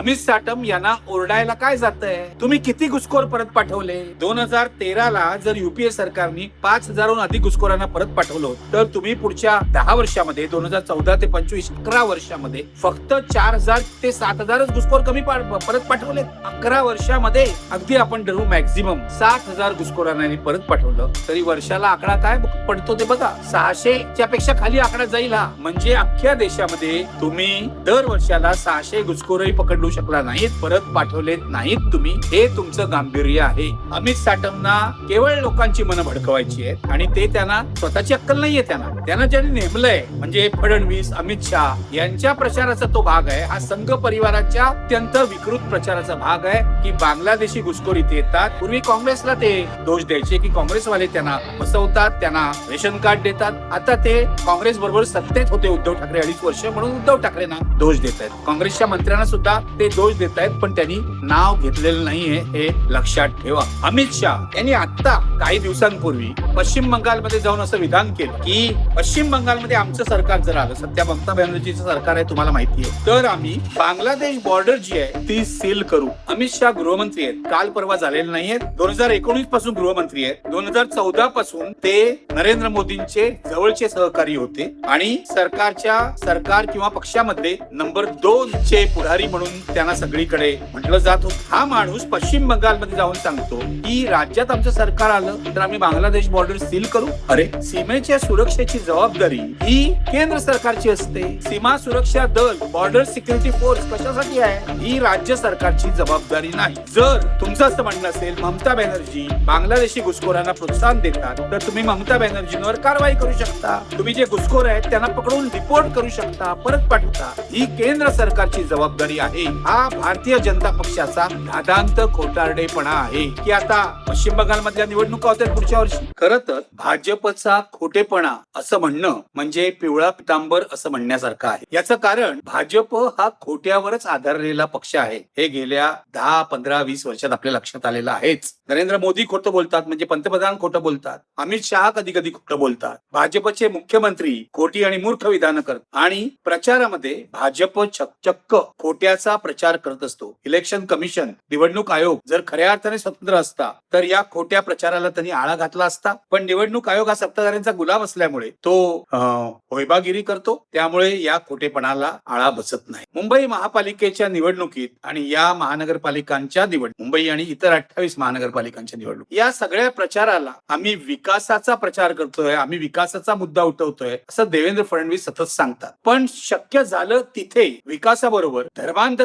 अमित साटम यांना ओरडायला काय जातंय? तुम्ही किती घुसखोर परत पाठवले? दोन हजार तेराला जर युपीए सरकारने पाच हजारहून अधिक घुसखोरांना परत पाठवलं तर तुम्ही पुढच्या दहा वर्षामध्ये दोन हजार चौदा ते पंचवीस अकरा वर्षामध्ये फक्त चार हजार ते सात हजारच घुसखोर कमी परत पाठवले अकरा वर्षामध्ये अगदी आपण धरू मॅक्झिमम सात हजार घुसखोरांना परत पाठवलं तरी वर्षाला आकडा काय पडतो ते बघा. सहाशेच्या पेक्षा खाली आकडा जाईल हा. म्हणजे अख्ख्या देशामध्ये तुम्ही दर वर्षाला सहाशे घुसखोरही करू शकला नाहीत परत पाठवले नाहीत तुम्ही हे तुमचं गांभीर्य आहे. अमित साटमना केवळ लोकांची मनं भडकवायची आहेत आणि ते त्यांना स्वतःची अक्कल नाहीये त्यांना. त्यांना ज्यांनी नेमलंय म्हणजे फडणवीस अमित शहा यांच्या प्रचाराचा तो भाग आहे. हा संघ परिवाराच्या अत्यंत विकृत प्रचाराचा भाग आहे की बांगलादेशी घुसखोर इथे येतात. पूर्वी काँग्रेसला ते दोष द्यायचे की काँग्रेसवाले त्यांना बसवतात त्यांना रेशन कार्ड देतात. आता ते काँग्रेस बरोबर सत्तेत होते उद्धव ठाकरे अडीच वर्ष म्हणून उद्धव ठाकरेंना दोष देत आहेत काँग्रेसच्या मंत्र्यांना सुद्धा ते दोष देत आहेत पण त्यांनी नाव घेतलेलं नाहीये हे लक्षात ठेवा. अमित शहा यांनी आता काही दिवसांपूर्वी पश्चिम बंगालमध्ये जाऊन असं विधान केलं की पश्चिम बंगालमध्ये आमचं सरकार जर आलं सध्या ममता बॅनर्जीचं सरकार आहे तुम्हाला माहिती आहे तर आम्ही बांगलादेश बॉर्डर जी आहे ती सील करू. अमित शहा गृहमंत्री आहेत काल परवा झालेले नाहीयेत दोन हजार एकोणीसपासून गृहमंत्री आहेत. दोन हजार चौदा पासून ते नरेंद्र मोदींचे जवळचे सहकारी होते. आणि सरकारच्या सरकार किंवा पक्षामध्ये नंबर दोन चे पुढारी म्हणून त्यांना सगळीकडे म्हटलं जात. होत हा माणूस पश्चिम बंगालमध्ये जाऊन सांगतो की राज्यात आमचं सरकार आलं तर आम्ही बांगलादेश बॉर्डर सील करू. अरे. सीमेच्या सुरक्षेची जबाबदारी ही केंद्र सरकारची असते. सीमा सुरक्षा दल बॉर्डर सिक्युरिटी फोर्स कशासाठी आहे? ही राज्य सरकारची जबाबदारी नाही. जर तुमचं असं म्हणणं असेल ममता बॅनर्जी बांगलादेशी घुसखोरांना प्रोत्साहन देतात तर तुम्ही ममता बॅनर्जींवर कारवाई करू शकता. तुम्ही जे घुसखोर आहेत त्यांना पकडून रिपोर्ट करू शकता परत पाठवता. ही केंद्र सरकारची जबाबदारी आहे. हा भारतीय जनता पक्षाचा धादांत खोटारडेपणा आहे. की आता पश्चिम बंगाल मधल्या निवडणुका होत्या पुढच्या वर्षी? खर तर भाजपचा खोटेपणा असं म्हणणं म्हणजे पिवळा पितांबर असं म्हणण्यासारखं आहे. याचं कारण भाजप हा खोट्यावरच आधारलेला पक्ष आहे. हे गेल्या दहा पंधरा वीस वर्षात आपल्या लक्षात आलेलं आहेच. नरेंद्र मोदी खोटं बोलतात म्हणजे पंतप्रधान खोटं बोलतात. अमित शहा कधी कधी खोटं बोलतात. भाजपचे मुख्यमंत्री खोटी आणि मूर्ख विधानं करतात. आणि प्रचारामध्ये भाजप चक्क खोट्याचा प्रचार करत असतो. इलेक्शन कमिशन निवडणूक आयोग जर खऱ्या अर्थाने स्वतंत्र असता तर या खोट्या प्रचाराला त्यांनी आळा घातला असता. पण निवडणूक आयोग हा सत्ताधाऱ्यांचा गुलाम असल्यामुळे तो होयबागिरी करतो. त्यामुळे या खोटेपणाला आळा बसत नाही. मुंबई महापालिकेच्या निवडणुकीत आणि या महानगरपालिकांच्या निवडणूक मुंबई आणि इतर अठ्ठावीस महानगरपालिकांच्या निवडणूक या सगळ्या प्रचाराला आम्ही विकासाचा प्रचार करतोय आम्ही विकासाचा मुद्दा उठवतोय असं देवेंद्र फडणवीस सतत सांगतात. पण शक्य झालं तिथे विकासाबरोबर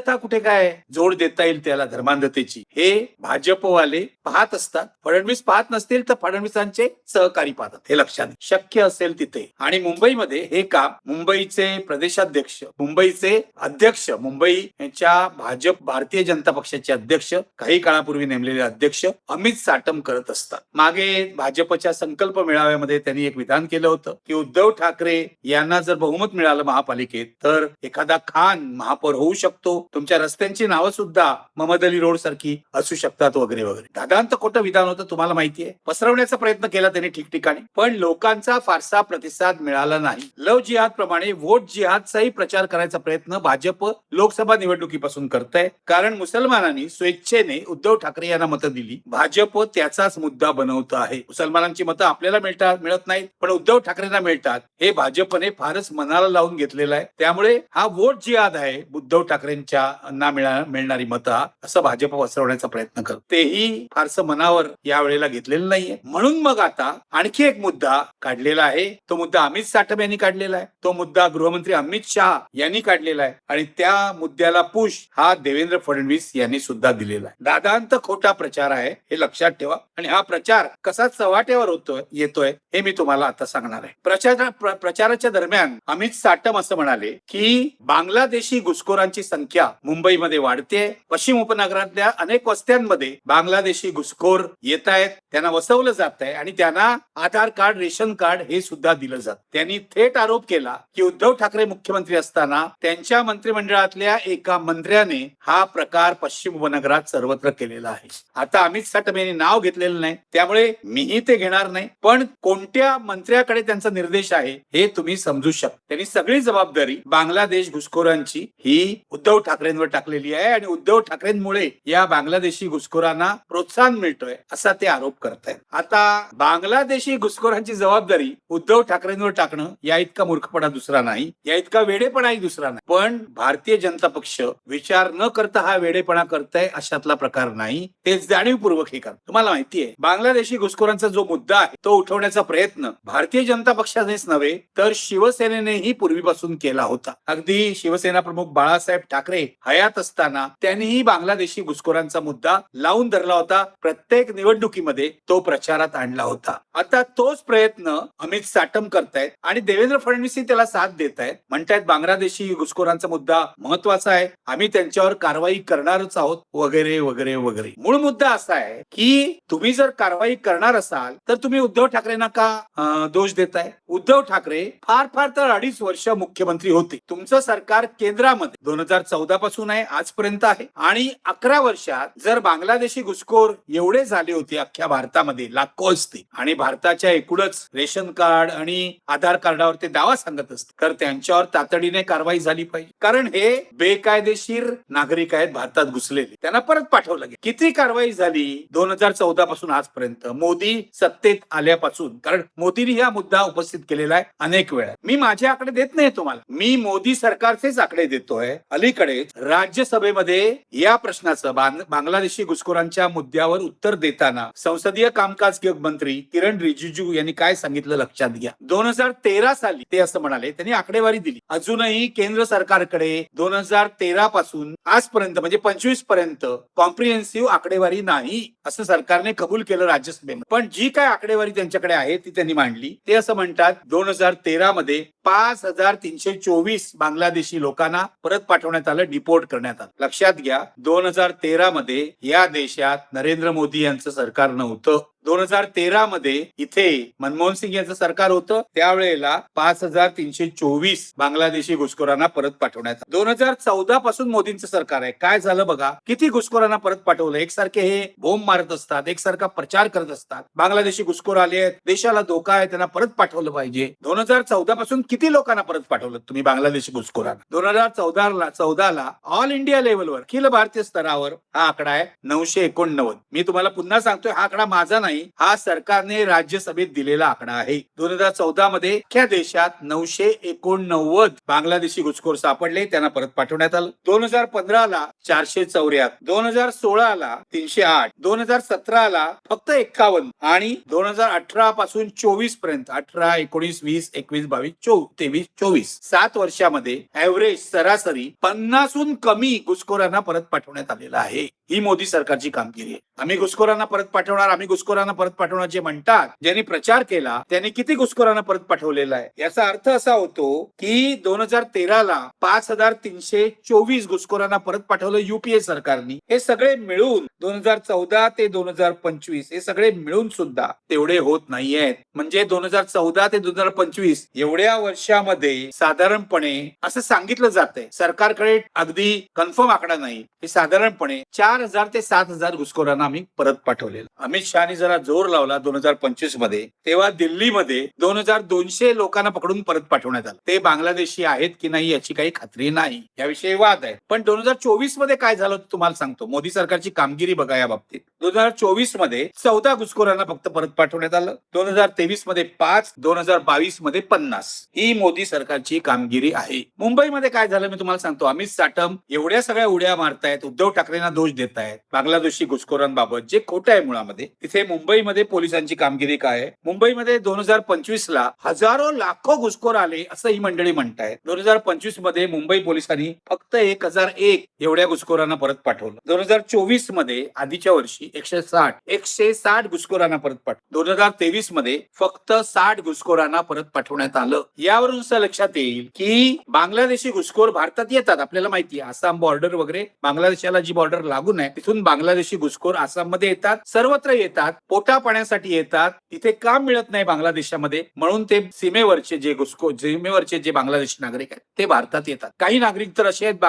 धर्मांधता कुठे काय? जोड देता येईल त्याला धर्मांधतेची. हे भाजपवाले पाहत असतात. फडणवीस पाहत नसतील तर फडणवीसांचे सहकारी पाहतात. हे लक्षात शक्य असेल तिथे. आणि मुंबईमध्ये हे काम मुंबईचे प्रदेशाध्यक्ष मुंबईचे अध्यक्ष मुंबईच्या भाजप भारतीय जनता पक्षाचे अध्यक्ष काही काळापूर्वी नेमलेले अध्यक्ष अमित साटम करत असतात. मागे भाजपच्या संकल्प मेळाव्यामध्ये त्यांनी एक विधान केलं होतं की उद्धव ठाकरे यांना जर बहुमत मिळालं महापालिकेत तर एखादा खान महापौर होऊ शकतो तुमच्या रस्त्यांची नावं सुद्धा ममद अली रोड सारखी असू शकतात वगैरे वगैरे. दादांत खोटं विधान होतं तुम्हाला माहितीये? पसरवण्याचा प्रयत्न केला त्यांनी ठिकठिकाणी पण लोकांचा फारसा प्रतिसाद मिळाला नाही. लव जिहाद प्रमाणे वोट जिहादचाही प्रचार करायचा प्रयत्न भाजप लोकसभा निवडणुकीपासून करत आहे कारण मुसलमानांनी स्वेच्छेने उद्धव ठाकरे यांना मतं दिली. भाजप त्याचाच मुद्दा बनवत आहे. मुसलमानांची मतं आपल्याला मिळतात मिळत नाहीत पण उद्धव ठाकरेंना मिळतात. हे भाजपने फारच मनाला लावून घेतलेलं आहे. त्यामुळे हा वोट जिहाद आहे उद्धव ठाकरेंच्या ना मिळा- मिळणारी मतं असं भाजप पसरवण्याचा प्रयत्न करत. तेही फारसं मनावर या वेळेला घेतलेलं नाहीये. म्हणून मग आता आणखी एक मुद्दा काढलेला आहे. तो मुद्दा अमित साठम यांनी काढलेला आहे. तो मुद्दा गृहमंत्री अमित शहा यांनी काढलेला आहे. आणि त्या मुद्द्याला पुश हा देवेंद्र फडणवीस यांनी सुद्धा दिलेला आहे. दादांत खोटा प्रचार आहे हे लक्षात ठेवा. आणि हा प्रचार कसा चव्हाट्यावर होतोय येतोय हे मी तुम्हाला आता सांगणार आहे. प्रचार प्र- प्रचाराच्या दरम्यान अमित साटम असं म्हणाले की बांगलादेशी घुसखोरांची संख्या मुंबईमध्ये वाढते. पश्चिम उपनगरातल्या अनेक वस्त्यांमध्ये बांगलादेशी घुसखोर येत आहेत. त्यांना वसवलं जात आहे आणि त्यांना आधार कार्ड रेशन कार्ड हे सुद्धा दिलं जात. त्यांनी थेट आरोप केला की उद्धव ठाकरे मुख्यमंत्री असताना त्यांच्या मंत्रिमंडळातल्या एका मंत्र्याने हा प्रकार पश्चिम उपनगरात सर्वत्र केलेला आहे. आता अमित साटम यांनी नाव घेतलेलं नाही. त्यामुळे मीही ते घेणार नाही. पण कोणत्या मंत्र्याकडे त्यांचा निर्देश आहे हे तुम्ही समजू शकता. त्यांनी सगळी जबाबदारी बांगलादेश घुसखोरांची ही उद्धव ठाकरे ठाकरेंवर टाकलेली आहे आणि उद्धव ठाकरेंमुळे या बांगलादेशी घुसखोरांना प्रोत्साहन मिळतोय असा ते आरोप करतायत. आता बांगलादेशी घुसखोरांची जबाबदारी उद्धव ठाकरेंवर टाकणं या इतका मूर्खपणा दुसरा नाही या इतका वेडेपणाही दुसरा नाही. पण भारतीय जनता पक्ष विचार न करता हा वेडेपणा करताय अशातला प्रकार नाही ते जाणीवपूर्वक हे करत तुम्हाला माहितीये बांगलादेशी घुसखोरांचा जो मुद्दा आहे तो उठवण्याचा प्रयत्न भारतीय जनता पक्षानेच नव्हे तर शिवसेनेनेही पूर्वीपासून केला होता. अगदी शिवसेना प्रमुख बाळासाहेब ठाकरे हयात असताना त्यांनीही बांगलादेशी घुसखोरांचा मुद्दा लावून धरला होता. प्रत्येक निवडणुकीमध्ये तो प्रचारात आणला होता. आता तोच प्रयत्न अमित साटम करतायत आणि देवेंद्र फडणवीस त्याला साथ देत आहेत म्हणतायत बांगलादेशी घुसखोरांचा मुद्दा महत्त्वाचा आहे. आम्ही त्यांच्यावर कारवाई करणारच आहोत. वगैरे वगैरे वगैरे. मूळ मुद्दा असा आहे की तुम्ही जर कारवाई करणार असाल तर तुम्ही उद्धव ठाकरेंना का दोष देताय? उद्धव ठाकरे फार फार तर अडीच वर्ष मुख्यमंत्री होते. तुमचं सरकार केंद्रामध्ये दोन हजार चौदा पासून आहे आजपर्यंत आहे. आणि अकरा वर्षात जर बांगलादेशी घुसखोर एवढे झाले होते अख्ख्या भारतामध्ये लाखो असते. आणि भारताच्या एकूणच रेशन कार्ड आणि आधार कार्डावर ते दावा सांगत असते. तर त्यांच्यावर तातडीने कारवाई झाली पाहिजे. कारण हे बेकायदेशीर नागरिक आहेत भारतात घुसलेले. त्यांना परत पाठवलं गेलं. किती कारवाई झाली दोन हजार चौदा पासून आजपर्यंत? मोदी सत्तेत आल्यापासून. कारण मोदींनी हा मुद्दा उपस्थित केलेला आहे अनेक वेळा. मी माझे आकडे देत नाही तुम्हाला. मी मोदी सरकारचेच आकडे देतोय. अलीकडे राज्यसभेमध्ये या प्रश्नाचं बांगलादेशी घुसखोरांच्या मुद्द्यावर उत्तर देताना संसदीय कामकाज मंत्री किरण रिजिजू यांनी काय सांगितलं लक्षात घ्या. दोन हजार तेरा साली ते असं म्हणाले त्यांनी आकडेवारी दिली. अजूनही केंद्र सरकारकडे दोन हजार तेरा पासून आजपर्यंत म्हणजे पंचवीसपर्यंत कॉम्प्रिहेन्सिव्ह आकडेवारी नाही असं सरकारने कबूल केलं राज्यसभेमध्ये. पण जी काय आकडेवारी त्यांच्याकडे आहे ती त्यांनी मांडली. ते असं म्हणतात दोन हजार तेरा मध्ये पाच हजार तीनशे चोवीस बांगलादेशी लोकांना परत पाठवण्यात आलं डिपोर्ट करण्यात आलं. लक्षात घ्या दोन हजार तेरा मध्ये या देशात नरेंद्र मोदी यांचं सरकार नव्हतं. दोन हजार तेरा मध्ये इथे मनमोहन सिंग यांचं सरकार होतं. त्यावेळेला पाच हजार तीनशे चोवीस बांगलादेशी घुसखोरांना परत पाठवण्यात दोन हजार चौदा पासून मोदींचं सरकार आहे. काय झालं बघा? किती घुसखोरांना परत पाठवलं? एकसारखे हे बोंब मारत असतात एकसारखा प्रचार करत असतात. बांगलादेशी घुसखोर आले आहेत. देशाला धोका आहे त्यांना परत पाठवलं पाहिजे. दोन हजार चौदा पासून किती लोकांना परत पाठवलं तुम्ही बांगलादेशी घुसखोरांना? दोन हजार चौदा चौदाला ऑल इंडिया लेवलवर अखिल भारतीय स्तरावर हा आकडा आहे नऊशे एकोणनव्वद. मी तुम्हाला पुन्हा सांगतोय हा आकडा माझा नाही. नाही हा सरकारने राज्यसभेत दिलेला आकडा आहे. दोन हजार चौदा मध्ये अख्ख्या देशात नऊशे एकोणनव्वद बांगलादेशी घुसखोर सापडले त्यांना परत पाठवण्यात आलं. दोन हजार पंधरा ला चारशे चौऱ्याहत्तर दोन हजार सोळा ला तीनशे आठ दोन हजार सतरा ला फक्त एक्कावन्न आणि दोन हजार अठरा पासून चोवीसपर्यंत अठरा एकोणीस वीस एकवीस बावीस चौ तेवीस चोवीस सात वर्षामध्ये ऍव्हरेज सरासरी पन्नासहून कमी घुसखोरांना परत पाठवण्यात आलेला आहे. ही मोदी सरकारची कामगिरी आहे. आम्ही घुसखोरांना परत पाठवणार आम्ही घुसखोरांना परत पाठवणार जे म्हणतात ज्यांनी प्रचार केला त्यांनी किती घुसखोरांना परत पाठवलेला आहे? याचा अर्थ असा होतो की दोन हजार तेराला पाच हजार तीनशे चोवीस घुसखोरांना परत पाठवलं युपीए सरकारनी. हे सगळे मिळून दोन हजार चौदा ते दोन हजार पंचवीस हे सगळे मिळून सुद्धा तेवढे होत नाहीयेत. म्हणजे दोन हजार चौदा ते दोन हजार पंचवीस एवढ्या वर्षामध्ये साधारणपणे असं सांगितलं जातंय. सरकारकडे अगदी कन्फर्म आकडा नाही. हे साधारणपणे चार हजार ते सात हजार घुसखोरांना आम्ही परत पाठवलेलं. अमित शहानी जरा जोर लावला दोन हजार पंचवीसमध्ये. तेव्हा दिल्लीमध्ये दोन हजार दोनशे लोकांना पकडून परत पाठवण्यात आलं. ते बांगलादेशी आहेत की नाही याची काही खात्री नाही. याविषयी वाद आहे. पण दोन हजार चोवीसमध्ये काय झालं तुम्हाला सांगतो. मोदी सरकारची कामगिरी बघा या बाबतीत. दोन हजार चोवीसमध्ये चौदा घुसखोरांना फक्त परत पाठवण्यात आलं. दोन हजार तेवीसमध्ये पाच दोन हजार बावीसमध्ये पन्नास. ही मोदी सरकारची कामगिरी आहे. मुंबईमध्ये काय झालं मी तुम्हाला सांगतो. अमित साटम एवढ्या सगळ्या उड्या मारतायत. उद्धव ठाकरेंना दोष देत आहेत. बांगलादेशी घुसखोरांबाबत जे खोटं आहे मुळामध्ये तिथे मुंबईमध्ये पोलिसांची कामगिरी काय आहे? मुंबईमध्ये दोन हजार पंचवीस ला हजारो लाखो घुसखोर आले असं ही मंडळी म्हणतायत. दोन हजार पंचवीसमध्ये मुंबई पोलिसांनी फक्त एक हजार एक एवढ्या घुसखोरांना परत पाठवलं. दोन हजार चोवीसमध्ये आधीच्या वर्षी एकशे साठ एकशे साठ घुसखोरांना परत पाठवलं दोन हजार तेवीसमध्ये फक्त साठ घुसखोरांना परत पाठवण्यात आलं. यावरून असं लक्षात येईल की बांगलादेशी घुसखोर भारतात येतात आपल्याला माहिती आहे. आसाम बॉर्डर वगैरे बांगलादेशाला जी बॉर्डर लागून आहे तिथून बांगलादेशी घुसखोर आसाममध्ये येतात सर्वत्र येतात पोटा पाण्यासाठी येतात. तिथे काम मिळत नाही बांगलादेशामध्ये. म्हणून ते सीमेवरचे जे घुसखोर सीमेवरचे जे बांगलादेशी नागरिक आहेत ते भारतात येतात. काही नागरिक तर असे आहेत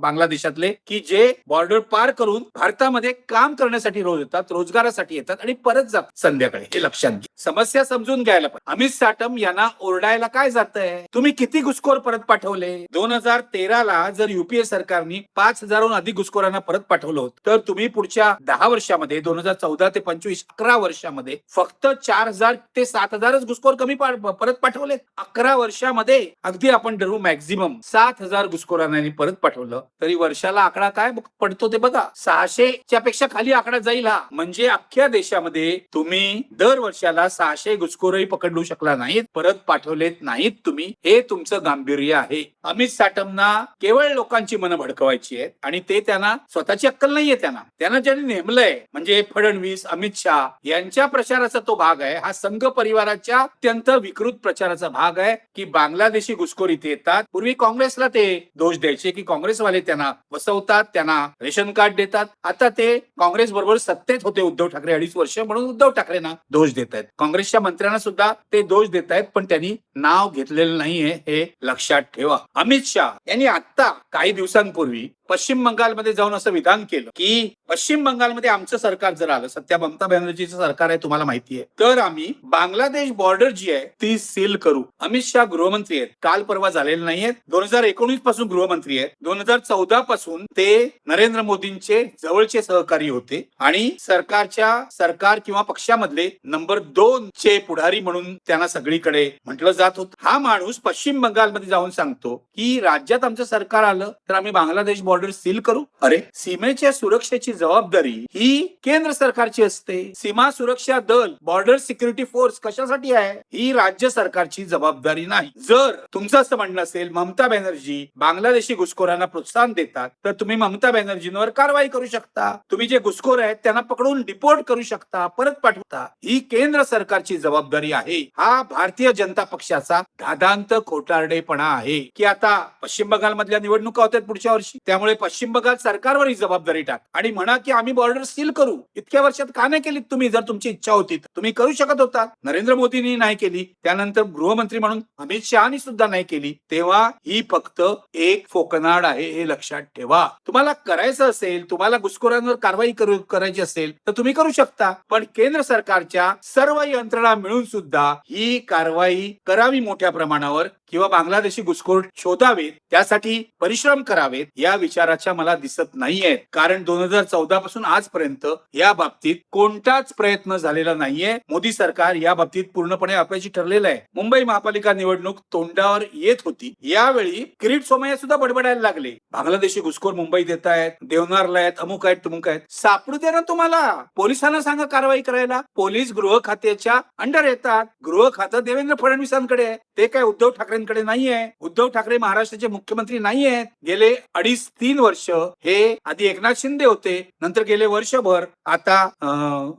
बांगलादेशातले की जे बॉर्डर पार करून भारतामध्ये काम करण्यासाठी रोज येतात रोजगारासाठी येतात आणि परत जातात संध्याकाळी. हे लक्षात घ्या. समस्या समजून घ्यायला पाहिजे. अमित साटम यांना ओरडायला काय जातंय? तुम्ही किती घुसखोर परत पाठवले? दोन हजार तेराला जर युपीए सरकारने पाच हजारहून अधिक घुसखोरांना परत पाठवलं होतं. तर तुम्ही पुढच्या दहा वर्षामध्ये दोन हजार चौदा ते पंचवीस अकरा वर्षामध्ये फक्त चार हजार ते सात हजारच घुसखोर कमी परत पाठवले अकरा वर्षामध्ये अगदी आपण धरू मॅक्झिमम सात हजार घुसखोरांनी परत पाठवलं. तरी वर्षाला आकडा काय पडतो ते बघा. सहाशेच्या पेक्षा खाली आकडा जाईल हा. म्हणजे अख्ख्या देशामध्ये तुम्ही दर वर्षाला सहाशे घुसखोरही पकडू शकला नाहीत परत पाठवलेत नाहीत तुम्ही. हे तुमचं गांभीर्य आहे. अमित साटमना केवळ लोकांची मनं भडकवायची आहेत आणि ते त्यांना स्वतःची अक्कल नाहीये त्यांना. त्यांना ज्यांनी नेमलंय म्हणजे फडणवीस अमित शहा यांच्या प्रचाराचा तो भाग आहे. हा संघ परिवाराच्या अत्यंत विकृत प्रचाराचा भाग आहे की बांगलादेशी घुसखोर इथे येतात. पूर्वी काँग्रेसला ते दोष द्यायचे की काँग्रेसवाले त्यांना वसवतात त्यांना रेशन कार्ड देतात. आता ते काँग्रेस बरोबर सत्तेत होते उद्धव ठाकरे अडीच वर्ष म्हणून उद्धव ठाकरेंना दोष देत आहेत. काँग्रेसच्या मंत्र्यांना सुद्धा ते दोष देत आहेत पण त्यांनी नाव घेतलेलं नाहीये हे लक्षात ठेवा. अमित शहा यांनी आता काही दिवसांपूर्वी पश्चिम बंगालमध्ये जाऊन असं विधान केलं की पश्चिम बंगालमध्ये आमचं सरकार जर आलं सध्या ममता बॅनर्जीचं सरकार आहे तुम्हाला माहिती आहे. तर आम्ही बांगलादेश बॉर्डर जी आहे ती सील करू. अमित शाह गृहमंत्री आहेत. काल परवा झालेले नाहीयेत दोन हजार एकोणीसपासून गृहमंत्री आहेत. दोन हजार चौदा पासून ते नरेंद्र मोदींचे जवळचे सहकारी होते आणि सरकारच्या सरकार किंवा पक्षामधले नंबर दोन चे पुढारी म्हणून त्यांना सगळीकडे म्हटलं जात होत. हा माणूस पश्चिम बंगालमध्ये जाऊन सांगतो की राज्यात आमचं सरकार आलं तर आम्ही बांगलादेश बॉर्डर सील करू? अरे सीमेच्या सुरक्षेची जबाबदारी ही केंद्र सरकारची असते. सीमा सुरक्षा दल बॉर्डर सिक्युरिटी फोर्स कशासाठी आहे? ही राज्य सरकारची जबाबदारी नाही. जर तुमचं असं म्हणणं असेल ममता बॅनर्जी बांगलादेशी घुसखोरांना प्रोत्साहन देतात तर तुम्ही ममता बॅनर्जींवर कारवाई करू शकता. तुम्ही जे घुसखोर आहेत त्यांना पकडून डिपोर्ट करू शकता परत पाठवता. ही केंद्र सरकारची जबाबदारी आहे. हा भारतीय जनता पक्षाचा धादांत खोटारडेपणा आहे. की आता पश्चिम बंगाल मधल्या निवडणुका होत्यात पुढच्या वर्षी त्यामुळे पश्चिम बंगाल सरकारवर ही जबाबदारी टाक. आणि म्हणा की आम्ही बॉर्डर सील करू. इतक्या वर्षात का नाही केली तुम्ही? जर तुमची इच्छा होती तर? तुम्ही करू शकत होता. नरेंद्र मोदींनी नाही केली. त्यानंतर गृहमंत्री म्हणून अमित शहानी सुद्धा नाही केली. तेव्हा ही फक्त एक फोकनाड आहे हे लक्षात ठेवा. तुम्हाला करायचं असेल तुम्हाला घुसखोरांवर कारवाई करायची असेल तर तुम्ही करू शकता. पण केंद्र सरकारच्या सर्व यंत्रणा मिळून सुद्धा ही कारवाई करावी मोठ्या प्रमाणावर. किंवा बांगलादेशी घुसखोर शोधावेत त्यासाठी परिश्रम करावेत या विचाराच्या मला दिसत नाहीये कारण दोन हजार चौदा पासून आजपर्यंत या बाबतीत कोणताच प्रयत्न झालेला नाहीये. मोदी सरकार या बाबतीत पूर्णपणे अपयशी ठरलेलं आहे. मुंबई महापालिका निवडणूक तोंडावर येत होती. यावेळी किरीट सोमय्या सुद्धा बडबडायला लागले. बांगलादेशी घुसखोर मुंबईत येत आहेत देवनारला आहेत अमुक आहेत तुमुक आहेत. सापडू दे ना तुम्हाला. पोलिसांना सांगा कारवाई करायला. पोलीस गृह खात्याच्या अंडर येतात. गृह खातं देवेंद्र फडणवीसांकडे आहे. ते काय उद्धव ठाकरे ठाकरेंकडे नाहीये उद्धव ठाकरे महाराष्ट्राचे मुख्यमंत्री नाही आहेत गेले अडीच तीन वर्ष हे आधी एकनाथ शिंदे होते नंतर गेले वर्षभर आता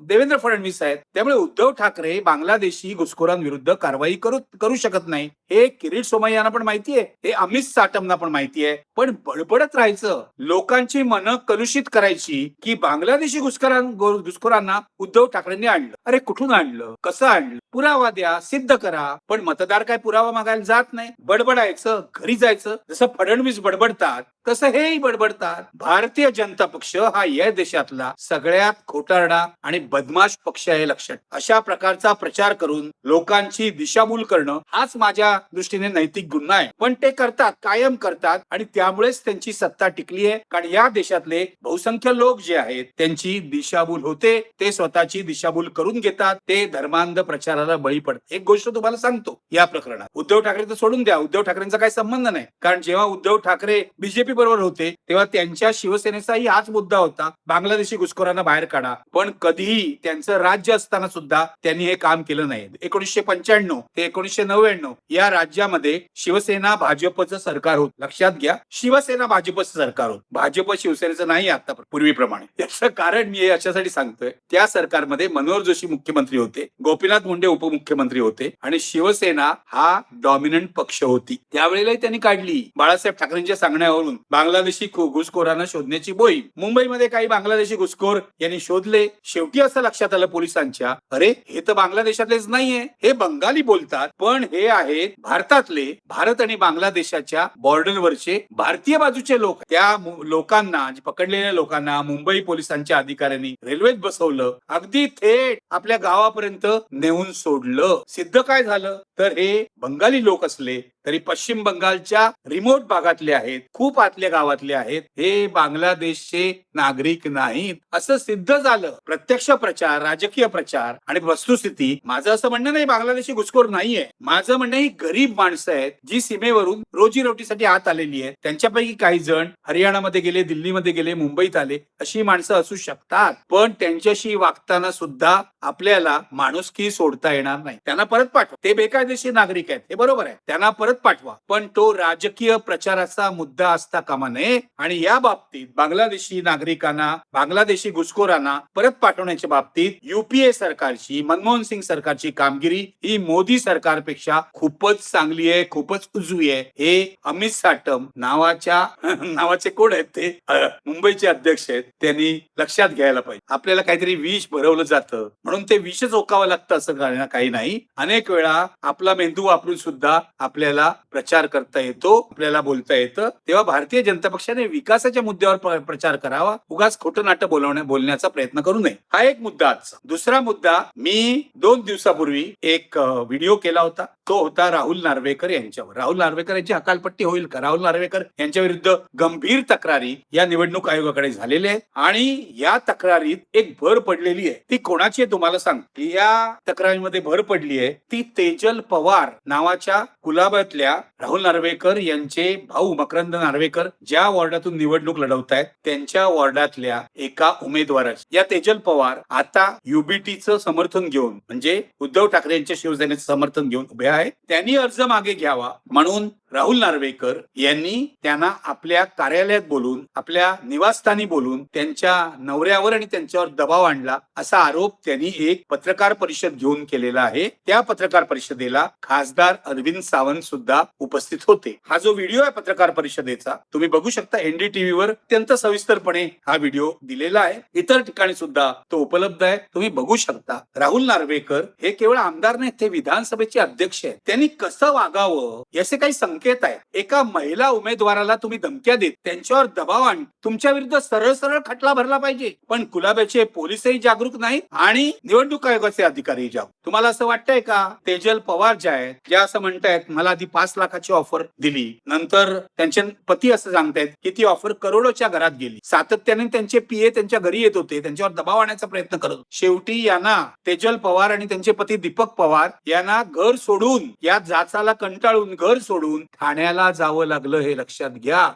देवेंद्र फडणवीस आहेत. त्यामुळे उद्धव ठाकरे बांगलादेशी घुसखोरांविरुद्ध कारवाई करू करू शकत नाही. हे किरीट सोमय्यांना पण माहिती आहे हे अमित साटमना पण माहिती आहे. पण बडबडत राहायचं लोकांची मनं कलुषित करायची की बांगलादेशी घुसखोरां घुसखोरांना उद्धव ठाकरेंनी आणलं. अरे कुठून आणलं? कसं आणलं? पुरावा द्या सिद्ध करा. पण मतदार काय पुरावा मागायला जात नाही? बडबडायचं घरी जायचं जसं फडणवीस बडबडतात तसं हेही बडबडतात. भारतीय जनता पक्ष हा या देशातला सगळ्यात खोटारडा आणि बदमाश पक्ष आहे लक्षात. अशा प्रकारचा प्रचार करून लोकांची दिशाभूल करणं हाच माझ्या दृष्टीने नैतिक गुन्हा आहे. पण ते करतात कायम करतात आणि त्यामुळेच त्यांची सत्ता टिकली आहे. कारण या देशातले बहुसंख्य लोक जे आहेत त्यांची दिशाभूल होते ते स्वतःची दिशाभूल करून घेतात ते धर्मांध प्रचाराला बळी पडतात. एक गोष्ट तुम्हाला सांगतो या प्रकरणात. उद्धव ठाकरे तर सोडून द्या. उद्धव ठाकरेंचा काही संबंध नाही. कारण जेव्हा उद्धव ठाकरे बीजेपी बरोबर होते तेव्हा त्यांच्या शिवसेनेचाही हाच मुद्दा होता. बांगलादेशी घुसखोरांना बाहेर काढा. पण कधीही त्यांचं राज्य असताना सुद्धा त्यांनी हे काम केलं नाही. एकोणीसशे पंच्याण्णव ते एकोणीसशे नव्याण्णव या राज्यामध्ये शिवसेना भाजपचं सरकार होत. लक्षात घ्या शिवसेना भाजपचं सरकार होत. भाजप शिवसेनेचं नाही आता पूर्वीप्रमाणे. याचं कारण मी हे अशासाठी सांगतोय त्या सरकारमध्ये मनोहर जोशी मुख्यमंत्री होते गोपीनाथ मुंडे उपमुख्यमंत्री होते आणि शिवसेना हा डॉमिनंट पक्ष होती. त्यावेळेलाही त्यांनी काढली. बाळासाहेब ठाकरेंच्या सांगण्यावरून बांगलादेशी घुसखोरांना शोधण्याची मोहीम मुंबईमध्ये काही बांगलादेशी घुसखोर यांनी शोधले. शेवटी असं लक्षात आलं पोलिसांच्या अरे हे तर बांगलादेशातलेच नाहीये. हे बंगाली बोलतात पण हे आहेत भारतातले भारत आणि बांगलादेशाच्या बॉर्डरवरचे भारतीय बाजूचे लोक त्या लोकांना पकडलेल्या लोकांना मुंबई पोलिसांच्या अधिकाऱ्यांनी रेल्वेत बसवलं अगदी थेट आपल्या गावापर्यंत नेऊन सोडलं. सिद्ध काय झालं? तर हे बंगाली लोक असले तरी पश्चिम बंगालच्या रिमोट भागातले आहेत खूप आतल्या गावातले आहेत. हे बांगलादेशचे नागरिक नाहीत. असं सिद्ध झालं. प्रत्यक्ष प्रचार राजकीय प्रचार आणि वस्तुस्थिती. माझं असं म्हणणं नाही बांगलादेशी घुसखोर नाहीये. माझं म्हणणं ही गरीब माणसं आहेत जी सीमेवरून रोजीरोटीसाठी आत आलेली आहेत. त्यांच्यापैकी काही जण हरियाणामध्ये गेले दिल्लीमध्ये गेले मुंबईत आले अशी माणसं असू शकतात. पण त्यांच्याशी वागताना सुद्धा आपल्याला माणुसकी सोडता येणार नाही. त्यांना परत पाठवा. ते बेकायदेशीर नागरिक आहेत. हे बरोबर आहे. त्यांना परत पाठवा. पण तो राजकीय प्रचाराचा मुद्दा असता कामा नये. आणि या बाबतीत बांगलादेशी नागरिकांना बांगलादेशी घुसखोरांना परत पाठवण्याच्या बाबतीत युपीए सरकारची मनमोहन सिंग सरकारची कामगिरी ही मोदी सरकारपेक्षा खूपच चांगली आहे खूपच उजवी आहे. हे अमित साटम नावाच्या नावाचे कोण आहेत ते? मुंबईचे अध्यक्ष आहेत. त्यांनी लक्षात घ्यायला पाहिजे. आपल्याला काहीतरी विष भरवलं जातं. म्हणून ते विषच ओकावं लागतं असं काही- काही नाही. अनेक वेळा आपला मेंदू वापरून सुद्धा आपल्याला प्रचार करता येतो आपल्याला बोलता येतं. तेव्हा भारतीय जनता पक्षाने विकासाच्या मुद्द्यावर प्रचार करावा. उगाच खोटं नाटक बोलवण्या बोलण्याचा प्रयत्न करू नये. हा एक मुद्दा आजचा. दुसरा मुद्दा मी दोन दिवसापूर्वी एक व्हिडिओ केला होता. तो होता राहुल नार्वेकर यांच्यावर. राहुल नार्वेकर यांची हकालपट्टी होईल का? राहुल नार्वेकर यांच्या विरुद्ध गंभीर तक्रारी या निवडणूक आयोगाकडे झालेल्या आहेत आणि या तक्रारीत एक भर पडलेली आहे. ती कोणाची आहे तुम्हाला सांग या तक्रारीमध्ये भर पडली आहे ती तेजल पवार नावाच्या कुलाब्यातल्या राहुल नार्वेकर यांचे भाऊ मकरंद नार्वेकर ज्या वॉर्डातून निवडणूक लढवत आहेत त्यांच्या वॉर्डातल्या एका उमेदवाराची. या तेजल पवार आता युबीटीचं समर्थन घेऊन म्हणजे उद्धव ठाकरे यांच्या शिवसेनेचं समर्थन घेऊन उभे आहेत त्यांनी अर्ज मागे घ्यावा म्हणून राहुल नार्वेकर यांनी त्यांना आपल्या कार्यालयात बोलून आपल्या निवासस्थानी बोलून त्यांच्या नवऱ्यावर आणि त्यांच्यावर दबाव आणला असा आरोप त्यांनी एक पत्रकार परिषद घेऊन केलेला आहे. त्या पत्रकार परिषदेला खासदार अरविंद सावंत सुद्धा उपस्थित होते. हा जो व्हिडिओ आहे पत्रकार परिषदेचा तुम्ही बघू शकता एनडीटीव्ही वर अत्यंत सविस्तरपणे हा व्हिडिओ दिलेला आहे. इतर ठिकाणी सुद्धा तो उपलब्ध आहे. तुम्ही बघू शकता राहुल नार्वेकर हे केवळ आमदार नाहीत ते विधानसभेचे अध्यक्ष आहेत त्यांनी कसं वागावं याचे काही संकेत आहे एका महिला उमेदवाराला तुम्ही धमक्या देत त्यांच्यावर दबाव आण तुमच्या विरुद्ध सरळ सरळ खटला भरला पाहिजे. पण कुलाब्याचे पोलीसही जागरूक नाहीत आणि निवडणूक आयोगाचे अधिकारी जागरूक तुम्हाला असं वाटतंय का? तेजल पवार ज्या आहेत ज्या असं म्हणतायत मला आधी पाच लाखाची ऑफर दिली. नंतर त्यांचे पती असं सांगतायत की ती ऑफर करोडोच्या घरात गेली. सातत्याने त्यांचे पीए त्यांच्या घरी येत होते. त्यांच्यावर दबाव आणण्याचा प्रयत्न करत शेवटी यांना तेजल पवार आणि त्यांचे पती दीपक पवार यांना घर सोडून या जाचाला कंटाळून घर सोडून ठाण्याला जावं लागलं हे लक्षात घ्या.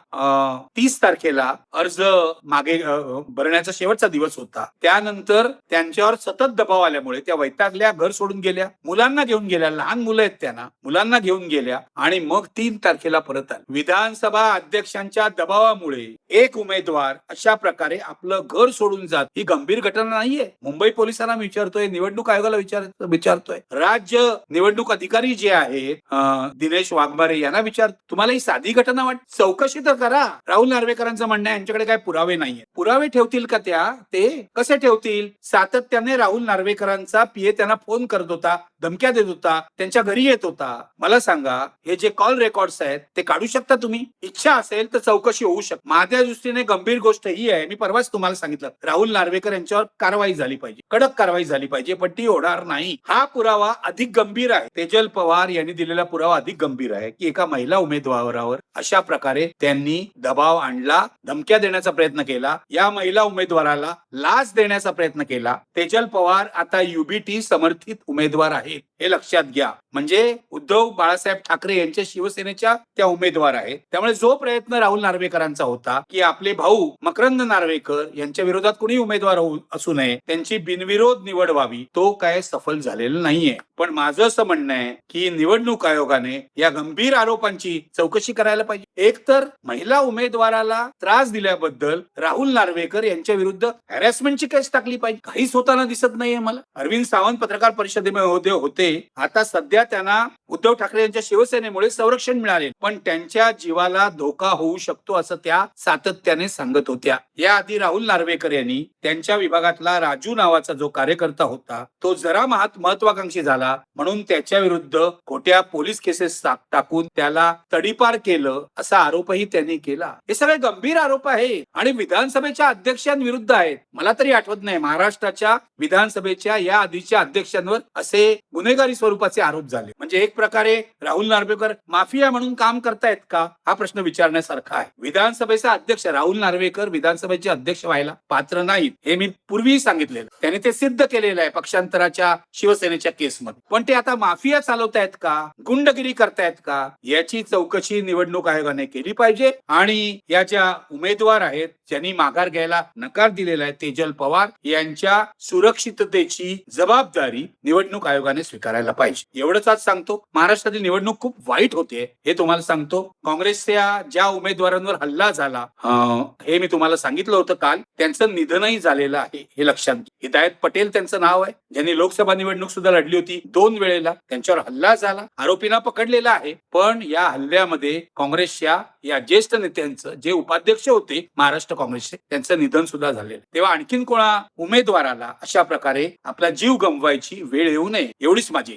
तीस तारखेला अर्ज मागे भरण्याचा शेवटचा दिवस होता. त्यानंतर त्यांच्यावर सतत दबाव आल्यामुळे त्या वैतागल्या घर सोडून गेल्या. मुलांना घेऊन गेल्या लहान मुलं आहेत त्यांना. मुलांना घेऊन गेल्या आणि मग तीन तारखेला परत आल्या. विधानसभा अध्यक्षांच्या दबावामुळे एक उमेदवार अशा प्रकारे आपलं घर सोडून जात. ही गंभीर घटना नाहीये. मुंबई पोलिसांना विचारतोय निवडणूक आयोगाला विचार विचारतोय. राज्य निवडणूक अधिकारी जे आहेत दिनेश वाघमारे यांना विचार तुम्हाला ही साधी घटना वाट चौकशी तर करा. राहुल नार्वेकरांचं म्हणणं आहे यांच्याकडे काय पुरावे नाहीये पुरावे ठेवतील का त्या? ते कसे ठेवतील? सातत्याने राहुल नार्वेकरांचा पीए त्यांना फोन करत होता. धमक्या देत होता त्यांच्या घरी येत होता. मला सांगा हे जे कॉल रेकॉर्ड्स आहेत ते काढू शकता तुम्ही? इच्छा असेल तर चौकशी होऊ शकते माझ्या दृष्टीने गंभीर गोष्ट ही आहे मी परवाच तुम्हाला सांगितलं. राहुल नार्वेकर यांच्यावर कारवाई झाली पाहिजे. कडक कारवाई झाली पाहिजे पण ती होणार नाही. हा पुरावा अधिक गंभीर आहे. तेजल पवार यांनी दिलेला पुरावा अधिक गंभीर आहे की एका महिला उमेदवारावर अशा प्रकारे त्यांनी दबाव आणला धमक्या देण्याचा प्रयत्न केला. या महिला उमेदवाराला लाच देण्याचा प्रयत्न केला. तेजल पवार आता युबीटी समर्थित उमेदवार आहेत हे लक्षात घ्या. म्हणजे उद्धव बाळासाहेब ठाकरे यांच्या शिवसेनेच्या त्या उमेदवार आहेत. त्यामुळे जो प्रयत्न राहुल नार्वेकरांचा होता की आपले भाऊ मकरंद नार्वेकर यांच्या विरोधात कुणी उमेदवार होऊ असू नये त्यांची बिनविरोध निवड व्हावी तो काय सफल झालेला नाहीये. पण माझं असं म्हणणं आहे की निवडणूक आयोगाने या गंभीर आरोपांची चौकशी करायला पाहिजे. एक तर महिला उमेदवाराला त्रास दिल्याबद्दल राहुल नार्वेकर यांच्या विरुद्ध हॅरॅसमेंटची केस टाकली पाहिजे. काहीच होताना दिसत नाहीये मला. अरविंद सावंत पत्रकार परिषदेमध्ये होते आता सध्या त्यांना उद्धव ठाकरे यांच्या शिवसेनेमुळे संरक्षण मिळाले. पण त्यांच्या जीवाला धोका होऊ शकतो असं त्या सातत्याने सांगत होत्या. याआधी राहुल नार्वेकर यांनी त्यांच्या विभागातला राजू नावाचा जो कार्यकर्ता होता तो जरा महात महत्वाकांक्षी झाला. म्हणून त्याच्या विरुद्ध खोट्या पोलीस केसेस टाकून त्याला तडीपार केलं. असा आरोपही त्यांनी केला. हे सगळे गंभीर आरोप आहे आणि विधानसभेच्या अध्यक्षांविरुद्ध आहेत. मला तरी आठवत नाही महाराष्ट्राच्या विधानसभेच्या या आधीच्या अध्यक्षांवर असे गुन्हेगारी स्वरूपाचे आरोप झाले. म्हणजे एक प्रकारे राहुल नार्वेकर माफिया म्हणून काम करतायत का? हा प्रश्न विचारण्यासारखा आहे. विधानसभेचा अध्यक्ष राहुल नार्वेकर विधानसभेचे अध्यक्ष व्हायला पात्र नाहीत हे मी पूर्वीही सांगितलेलं. त्याने ते सिद्ध केलेलं आहे पक्षांतराच्या शिवसेनेच्या केसमध्ये. पण ते आता माफिया चालवतायत का? गुंडगिरी करतायत का? याची चौकशी निवडणूक आयोगाने केली पाहिजे आणि या ज्या उमेदवार आहेत ज्यांनी माघार घ्यायला नकार दिलेला आहे तेजल पवार यांच्या सुरक्षिततेची जबाबदारी निवडणूक आयोगाने स्वीकारायला पाहिजे. एवढंच आज सांगतो महाराष्ट्रातील निवडणूक खूप वाईट होते हे तुम्हाला सांगतो. काँग्रेसच्या ज्या उमेदवारांवर हल्ला झाला हे मी तुम्हाला सांगितलं होतं काल त्यांचं निधनही झालेलं आहे हे लक्षात घ्या. हिदायत पटेल त्यांचं नाव आहे ज्यांनी लोकसभा निवडणूक सुद्धा लढली होती दोन वेळेला त्यांच्यावर हल्ला झाला. आरोपींना पकडलेला आहे पण या हल्ल्यामध्ये काँग्रेसच्या या ज्येष्ठ नेत्यांचं जे उपाध्यक्ष होते महाराष्ट्र काँग्रेसचे त्यांचं निधन सुद्धा झालेलं तेव्हा आणखीन कोणा उमेदवाराला अशा प्रकारे आपला जीव गमवायची वेळ येऊ नये एवढीच माझी